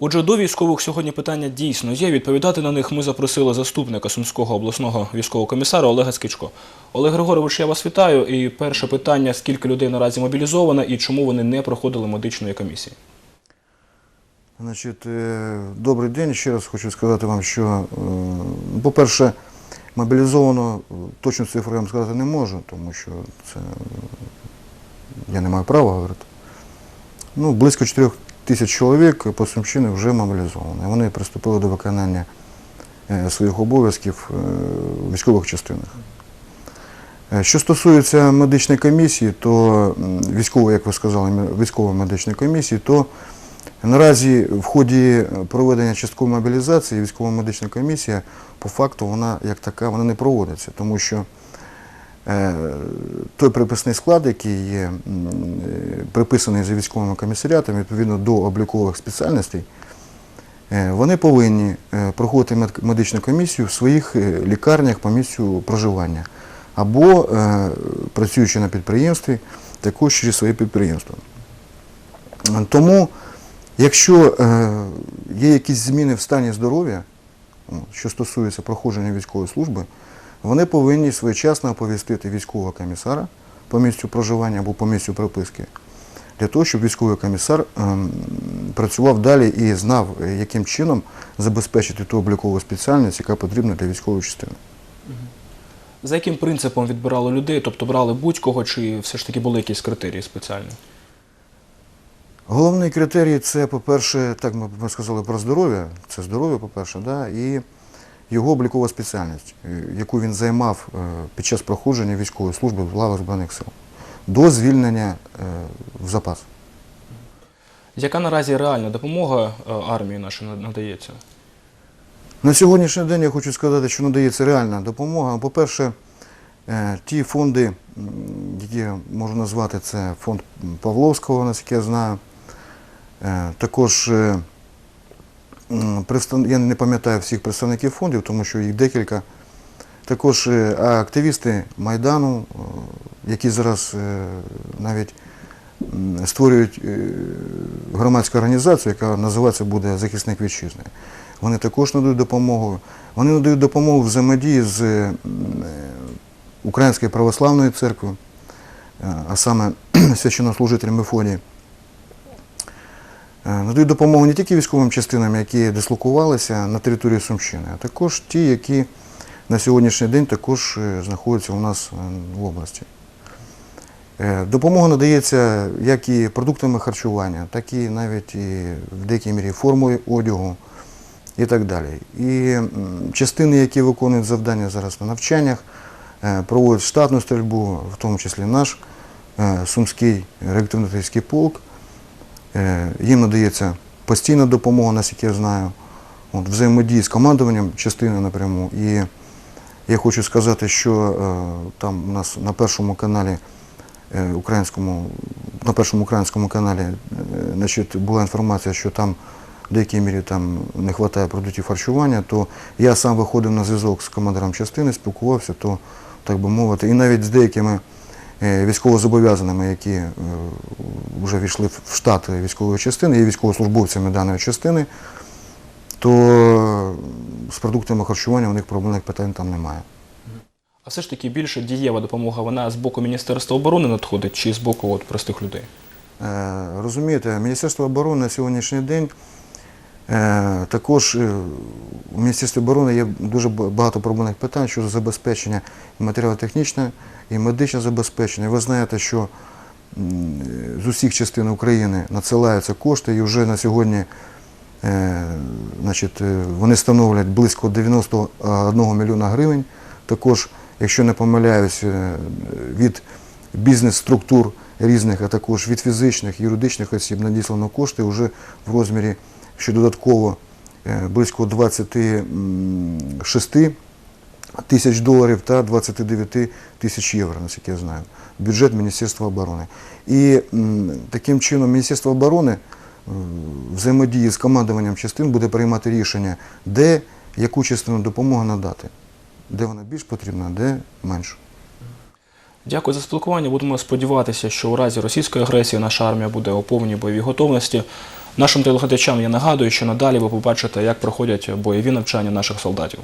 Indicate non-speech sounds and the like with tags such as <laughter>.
Отже, до військових сьогодні питання дійсно є. Відповідати на них ми запросили заступника Сумського обласного військового комісара Олега Скичко. Олег Григорович, я вас вітаю. І перше питання: скільки людей наразі мобілізовано і чому вони не проходили медичної комісії? Значить, е, добрий день. Ще раз хочу сказати вам, що, е, по-перше, мобілізовано е, точну цифру я вам сказати не можу, тому що це я не маю права говорити. Ну, близько 4 тисяч чоловік по Сумщині вже мобілізовані. Вони приступили до виконання е, своїх обов'язків е, в військових частинах. Е, Що стосується медичної комісії, то військової, як ви сказали, військової медичної комісії, то Наразі в ході проведення часткової мобілізації військова медична комісія по факту вона як така вона не проводиться, тому що той приписний склад, який є е, приписаний за військовими комісаріатами відповідно до облікових спеціальностей, е, вони повинні е, проходити медичну комісію в своїх е, лікарнях по місцю проживання або е, працюючи на підприємстві, також через своє підприємство. Тому Якщо е, є якісь зміни в стані здоров'я, що стосується проходження військової служби, вони повинні своєчасно оповістити військового комісара по місцю проживання або по місцю прописки, для того, щоб військовий комісар ем, працював далі і знав, е, яким чином забезпечити ту облікову спеціальність, яка потрібна для військової частини. За яким принципом відбирали людей? Тобто брали будь-кого, чи все ж таки були якісь критерії спеціальні? Головний критерій це, по-перше, так ми, ми сказали про здоров'я, це здоров'я, по-перше, да, і його облікова спеціальність, е, яку він займав е, під час проходження військової служби в лавах Збройних сил, до звільнення е, в запас. Яка наразі реальна допомога армії нашій надається? На сьогоднішній день я хочу сказати, що надається реальна допомога. По-перше, ті фонди, які можу назвати, це фонд Павловського, наскільки я знаю. Також я не пам'ятаю всіх представників фондів, тому що їх декілька. Також е, активісти Майдану, е, які зараз е, навіть створюють громадську організацію, яка називається буде Захисник вітчизни. Вони також надають допомогу. Вони надають допомогу взаємодії з Українською православною церквою, а саме <clears throat> священнослужителем Мефодії. Е, Надають допомогу не тільки військовим частинам, які дислокувалися на території Сумщини, а також ті, які на сьогоднішній день також е, знаходяться у нас е, в області. Допомога надається як і продуктами харчування, так і навіть і в деякій мірі формою одягу і так далі. І частини, які виконують завдання зараз на навчаннях, проводять штатну стрільбу, в тому числі наш Сумський реактивно-тактичний полк. Е, Їм надається постійна допомога, наскільки я знаю, от, взаємодії з командуванням частини напряму. І я хочу сказати, що е, там у нас на першому каналі е, українському, на першому українському каналі значить, була інформація, що там в деякій мірі там не вистачає продуктів харчування, то я сам виходив на зв'язок з командиром частини, спілкувався, то так би мовити, і навіть з деякими військовозобов'язаними, які е, вже війшли в штат військової частини, є військовослужбовцями даної частини, то е, з продуктами харчування у них проблемних питань там немає. А все ж таки більше дієва допомога, вона з боку Міністерства оборони надходить чи з боку от, простих людей? Е, Розумієте, Міністерство оборони на сьогоднішній день е, також е, у Міністерстві оборони є дуже багато проблемних питань щодо забезпечення матеріально-технічне, і медичне забезпечення. Ви знаєте, що з усіх частин України надсилаються кошти, і вже на сьогодні е, е, вони становлять близько 91 мільйона гривень. Також, якщо не помиляюсь, е, від бізнес-структур різних, а також від фізичних, юридичних осіб надіслано кошти вже в розмірі ще додатково е, близько 26 тисяч доларів та 29 тисяч євро, наскільки я знаю, бюджет Міністерства оборони. І таким чином Міністерство оборони взаємодії з командуванням частин буде приймати рішення, де яку частину допомоги надати, де вона більш потрібна, де менше. Дякую за спілкування. Будемо сподіватися, що у разі російської агресії наша армія буде у повній бойовій готовності. Нашим телеглядачам я нагадую, що надалі ви побачите, як проходять бойові навчання наших солдатів.